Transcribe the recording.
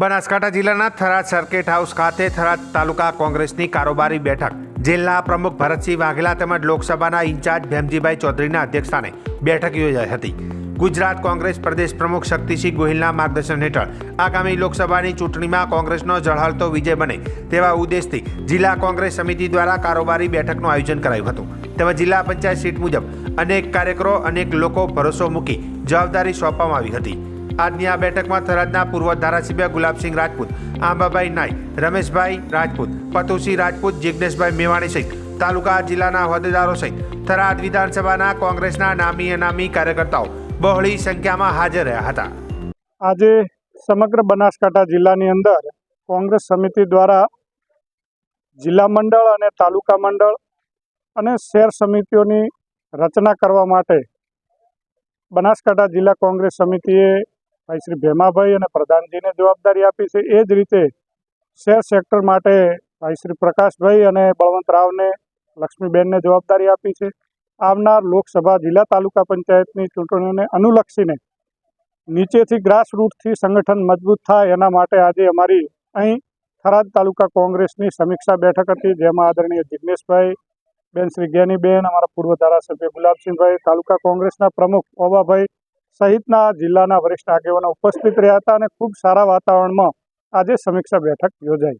બનાસકાંઠા જિલ્લાના Tharad circuit house ખાતે થરાદ તાલુકા કોંગ્રેસની કારોબારી બેઠક. જિલ્લા પ્રમુખ ભરતસિંહ વાઘેલા તેમજ લોકસભાના ઇન્ચાર્જ ભેમજીભાઈ ચૌધરીના અધ્યક્ષસ્થાને બેઠક યોજાઈ હતી. ગુજરાત કોંગ્રેસ પ્રદેશ પ્રમુખ શક્તિસિંહ ગોહિલના માર્ગદર્શન હેઠળ આગામી લોકસભાની ચૂંટણીમાં કોંગ્રેસનો ઝળહળતો વિજય બને તેવા ઉદ્દેશથી જિલ્લા કોંગ્રેસ સમિતિ દ્વારા કારોબારી બેઠકનું આયોજન કરાયું હતું. તેમજ જિલ્લા પંચાયત સીટ મુજબ અનેક કાર્યકરો અનેક લોકો ભરોસો મૂકી જવાબદારી સોંપવામાં આવી હતી. આજની આ બેઠકમાં થરાદના પૂર્વ ધારાસભ્ય ગુલાબસિંહ રાજપૂત આંબાભાઈ નાઈ, રમેશભાઈ રાજપૂત, પતુસિંહ રાજપૂત જિજ્ઞેશભાઈ મેવાણી સહિત તાલુકા જિલ્લાના હોદ્દેદારો સહિત થરાદ વિધાનસભાના કોંગ્રેસના નામી અનામી કાર્યકર્તાઓ બહોળી સંખ્યામાં હાજર રહ્યા હતા. આજે સમગ્ર બનાસકાંઠા જિલ્લાની અંદર કોંગ્રેસ સમિતિ દ્વારા જિલ્લા મંડળ અને તાલુકા મંડળ અને શહેર સમિતિઓની રચના કરવા માટે બનાસકાંઠા જિલ્લા કોંગ્રેસ સમિતિએ શ્રી ભેમાભાઈ અને પ્રધાનજીને જવાબદારી આપી છે. એ જ રીતે શેર સેક્ટર માટે ભાઈ શ્રી પ્રકાશભાઈ અને બળવંતરાવને લક્ષ્મીબેનને જવાબદારી આપી છે. આવનાર લોકસભા જિલ્લા તાલુકા પંચાયતની ચૂંટણીઓને અનુલક્ષીને નીચેથી ગ્રાસ રૂટથી સંગઠન મજબૂત થાય એના માટે આજે અમારી અહીં થરાદ તાલુકા કોંગ્રેસની સમીક્ષા બેઠક હતી, જેમાં આદરણીય જિજ્ઞેશભાઈ બેન શ્રી જ્ઞાનીબેન અમારા પૂર્વ ધારાસભ્ય ગુલાબસિંહભાઈ, તાલુકા કોંગ્રેસના પ્રમુખ ઓબાભાઈ સહિતના જિલ્લાના વરિષ્ઠ આગેવાનો ઉપસ્થિત રહ્યા હતા અને ખૂબ સારા વાતાવરણમાં આજે સમીક્ષા બેઠક યોજાઈ.